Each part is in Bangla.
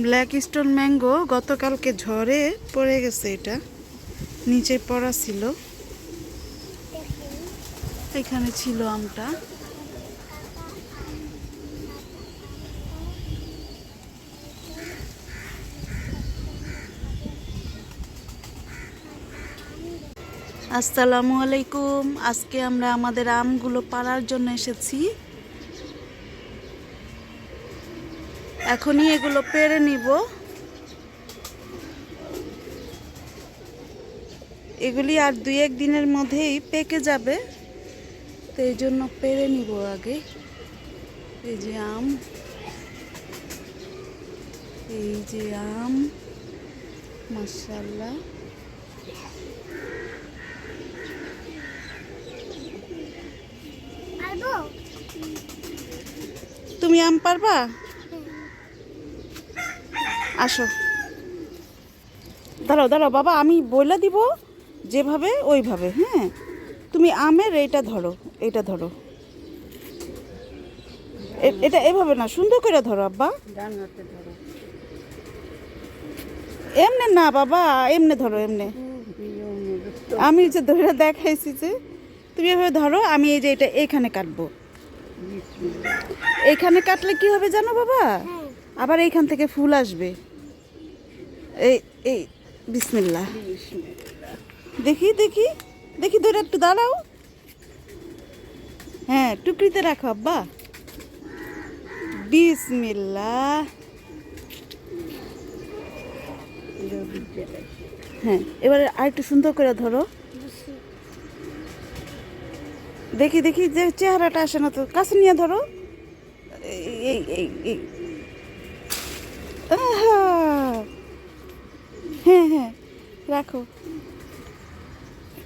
ব্ল্যাক স্টোন ম্যাঙ্গো গতকালকে ঝড়ে পড়ে গেছে এটা। নিচে পড়া ছিল। এখানে ছিল আমটা। আসসালামু আলাইকুম। আজকে আমরা আমাদের আমগুলো পাড়ার জন্য এসেছি। এখনই এগুলো পেরে নিব। এগুলি আর দুই এক দিনের মধ্যেই পেকে যাবে। তো এই জন্য পেরে নিব আগে। এই যে আম। এই যে আম। মাসাল্লাহ পারব? তুমি আম পারবা? আসো। দাঁড়াও দাঁড়াও বাবা আমি বলে দিব যেভাবে ওইভাবে হ্যাঁ? তুমি আমের এইটা ধরো এইটা ধরো। এটা এভাবে না সুন্দর করে ধরো আব্বা। এমনে না বাবা এমনে ধরো এমনে। আমি যে ধরে দেখাইছি যে তুমি এভাবে ধরো আমি এই যে এটা এখানে কাটবো। এখানে কাটলে কি হবে জানো বাবা? আবার এইখান থেকে ফুল আসবে। এই এই, বিসমিল্লাহ। দেখি দেখি দেখি, ধরে একটু দাঁড়াও। হ্যাঁ টুকরিতে রাখো, আব্বা। বিসমিল্লাহ। হ্যাঁ এবারে আর একটু সুন্দর করে ধরো। দেখি দেখি, যে চেহারাটা আসে না তো, কাছে নিয়ে ধরো। এই এই এই। আহা! হ্যাঁ হ্যাঁ রাখো।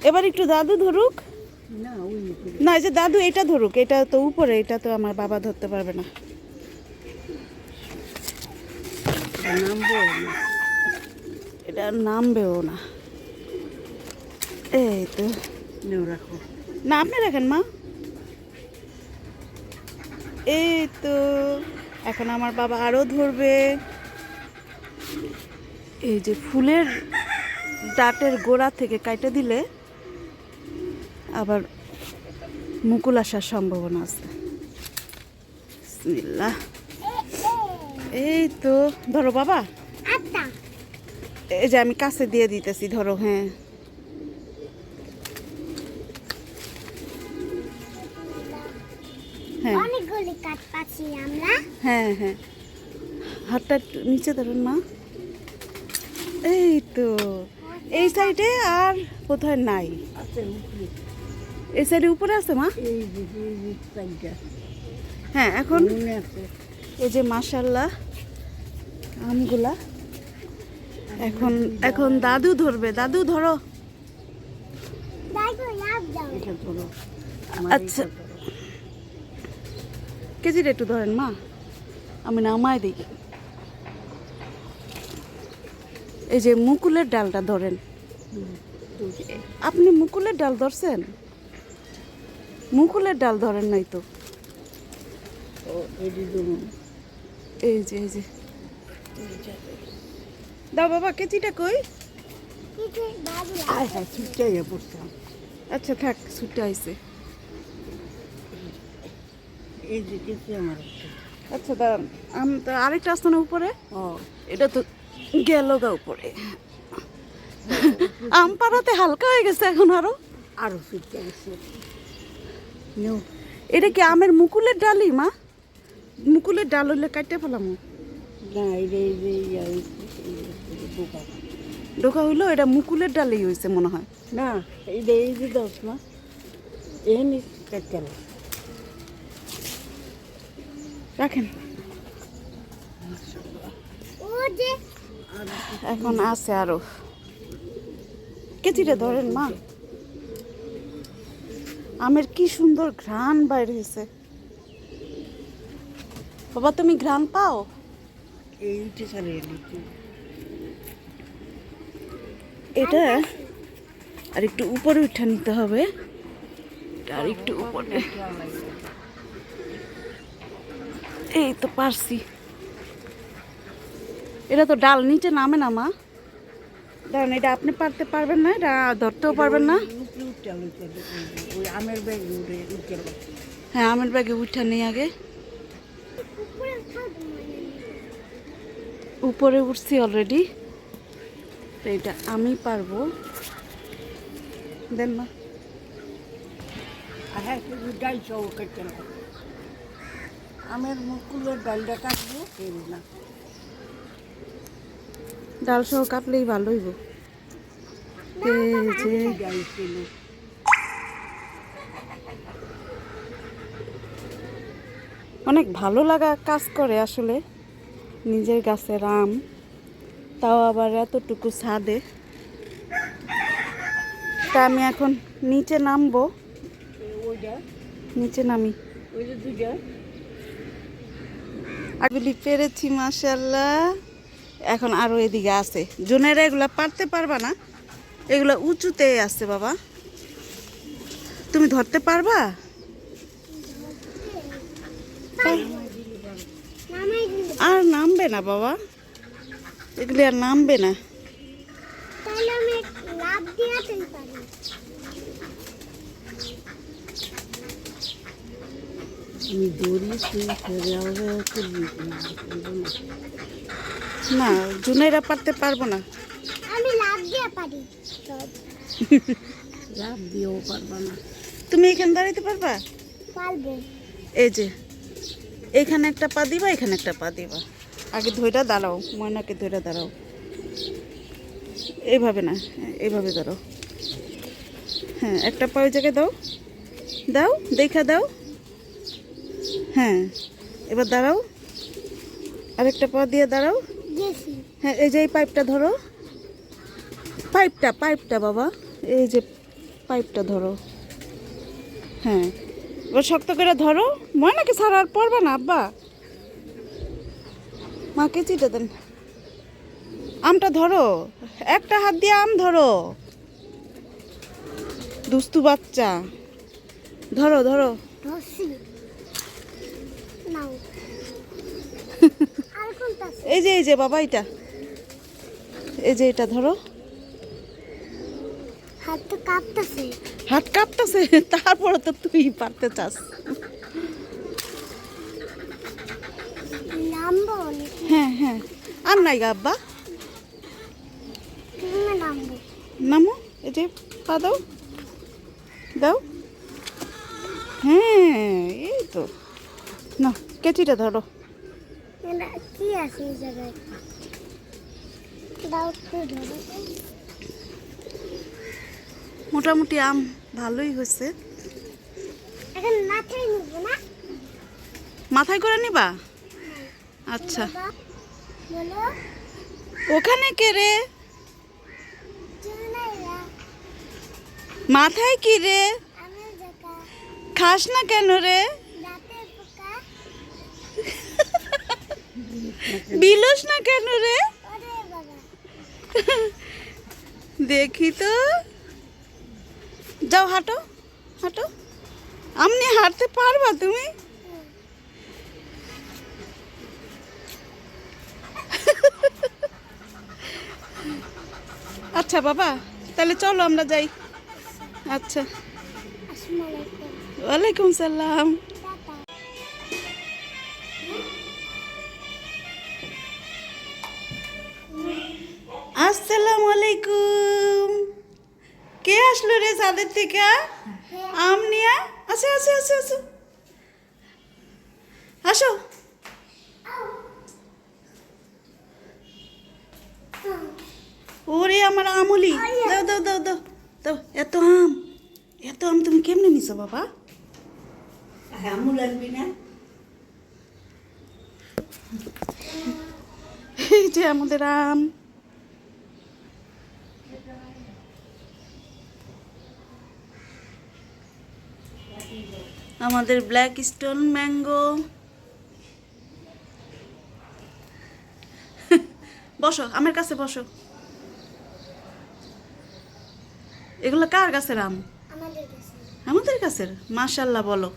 এবার একটু দাদু ধরুক। না যে দাদু এটা ধরুক। এটা তো উপরে এটা তো আমার বাবা ধরতে পারবে না। এটা নামবেও না। এই তো। রাখো। না আপনি রাখেন মা। এই তো। এখন আমার বাবা আরও ধরবে। এই যে ফুলের ডাটের গোড়া থেকে কাটে দিলে আবার মুকুল আসার সম্ভাবনা আছে। এই তো ধরো বাবা। আচ্ছা। এই যে আমি কাছে দিয়ে দিতেছি ধরো হ্যাঁ। হ্যাঁ। অনেকগুলি কাঠ পাচ্ছি আমরা। হ্যাঁ হ্যাঁ। হাতটা নিচে ধরুন মা। এই তো এই সাইডে আর কোথায় নাই? এই সাইডে উপরে আছে মা? হ্যাঁ এখন এই যে মাশাল্লাহ আমগুলা। এখন এখন দাদু ধরবে। দাদু ধরো। আচ্ছা। কেজিটা একটু ধরেন মা। আমি নামায় দিই। এই যে মুকুলের ডালটা ধরেন। আপনি মুকুলের ডাল ধরছেন? মুকুলের ডাল ধরেন নাই তো? এই যে এই যে দাও বাবা কেজিটা কই? হ্যাঁ আচ্ছা থাক ছুটে আইছে। এই যে কিছু আমার একটা। আচ্ছা দাঁড়ান। আম তো আরেকটা আসতো না উপরে? ও। এটা তো গেল গা উপরে। আম পাড়াতে হালকা হয়ে গেছে এখন আরও। আরও আছে এটা কি আমের মুকুলের ডালই মা? মুকুলের ডাল হইলে কাটতে ফেলাম। না এই যে এই যে এই যে- এই যে বোকা ডোকা হইল এটা মুকুলের ডালই হয়েছে মনে হয়। না এই যে এই যে দশ না এই নি কাটতে রাখেন। ও যে এখন আছে আরও। কেচিটা ধরেন মা। আমের কি সুন্দর ঘ্রাণ বাইর হয়েছে বাবা তুমি ঘ্রাণ পাও? এটা আর একটু উপরে উঠে নিতে হবে। আর একটু উপরে। এই তো পারছি। এটা তো ডাল নিচে নামে না, মা। দাঁড়ান, এটা আপনি পারতে পারবেন না, এটা ধরতেও পারবেন না। হ্যাঁ আমের ব্যাগে উঠা নেই আগে। উপরে উঠছি অলরেডি তো এটা আমি পারব। দেন, মা। আমের মুকুলের ডালটা কাটবো না। ডাল সহ কাটলেই ভালো হইব। অনেক ভালো লাগা কাজ করে আসলে নিজের গাছের আম তাও আবার এতটুকু ছাদে। তা আমি এখন নিচে নামবো। নিচে নামি। আগুলি পেরেছি মাসাল্লাহ এখন আরও এদিকে আছে জোনেরা এগুলা পারতে পারবা না এগুলো উঁচুতে আছে বাবা তুমি ধরতে পারবা আর নামবে না বাবা এগুলি আর নামবে না আমি লাভ না জুনেরা পারতে পারব না। আমি লাভ দিয়ে পারি। লাভ দিয়েও পারবা না। তুমি এখানে দাঁড়াইতে পারবা? পারব। এই যে এইখানে একটা পা দিবা এখানে একটা পা দিবা। আগে ধইরা দাঁড়াও ময়নাকে ধইরা দাঁড়াও। এইভাবে না এইভাবে দাঁড়াও। হ্যাঁ একটা পা ওই জায়গায় দাও। দাও দেখা দাও। হ্যাঁ এবার দাঁড়াও। আরেকটা পা দিয়ে দাঁড়াও। হ্যাঁ এই যে এই পাইপটা ধরো। পাইপটা পাইপটা বাবা। এই যে পাইপটা ধরো। হ্যাঁ এবার শক্ত করে ধরো। ময়নাকে ছাড়া আর পড়বে না আব্বা। মাকে চিটে দেন। আমটা ধরো। একটা হাত দিয়ে আম ধরো। দুস্তু বাচ্চা। ধরো ধরো ধরছি নাও আর কোনটা আছে? এই যে এই যে বাবা এটা। এই যে এটা ধরো। হাত তো কাঁপতেছে। হাত কাঁপতেছে তারপরে তো তুই পারতে চাস। হ্যাঁ হ্যাঁ। আর নাই গা আব্বা। নামো। এই যে পা দাও। দাও। হ্যাঁ এই তো। না কেচিটা ধরো। কি আছে এই জায়গায়? দাও একটু ধরো। মোটামুটি আম ভালোই হয়েছে। মাথায় না? মাথায় করে নিবা? আচ্ছা। ওখানে কে রে? মাথায় কি রে? খাস না কেন রে দাঁতের পোকা বিলস না কেন রে? দেখি তো। যাও হাঁটো হাঁটো। আমনি হাঁটতে পারবা তুমি? আচ্ছা বাবা তাহলে চলো আমরা যাই। আচ্ছা। ওয়ালাইকুম সালাম। আসসালামু আলাইকুম কে আসলো রে চাঁদের থেকে? আম নিয়ে আসো আসো আসো আসো। আসো। ওরে আমার আমলি। দাও দাও দাও দাও দাও। এত আম। এত আম তুমি কেমনে নিছো বাবা? আমুল আনবি না এই যে আমাদের আম। আমাদের ব্ল্যাক স্টোন ম্যাঙ্গো বসো আমার কাছে বসো। এগুলো কার গাছের আম? আমাদের কাছে গাছের মাশাল্লাহ বলো।